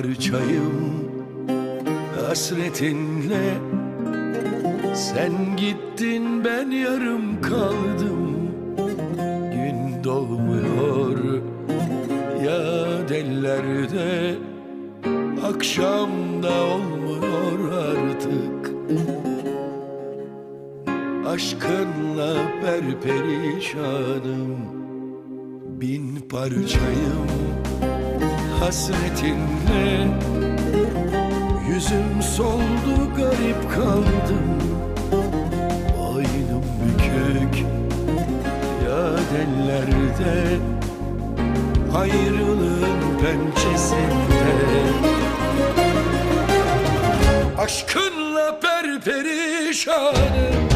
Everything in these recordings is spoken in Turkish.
Parçayım. Hasretinle Sen gittin ben yarım kaldım. Gün doğmuyor ya dellerde Akşam da olmuyor artık. Aşkınla perperişanım Bin parçayım hasretinle. Yüzüm soldu garip kaldım. Boynum bükük ya dellerde Ayrılığın pençesinde. Aşkınla perperişanım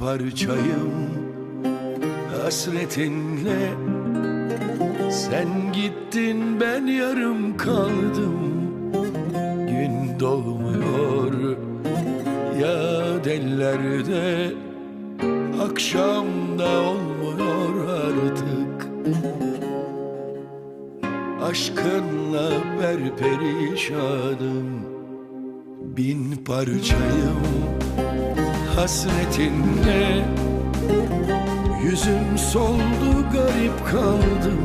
parçayım hasretinle. Sen gittin ben yarım kaldım. Gün doğmuyor ya dellerde Akşam da olmuyor artık. Aşkınla perperişanım Bin parçayım hasretinle Yüzüm soldu garip kaldım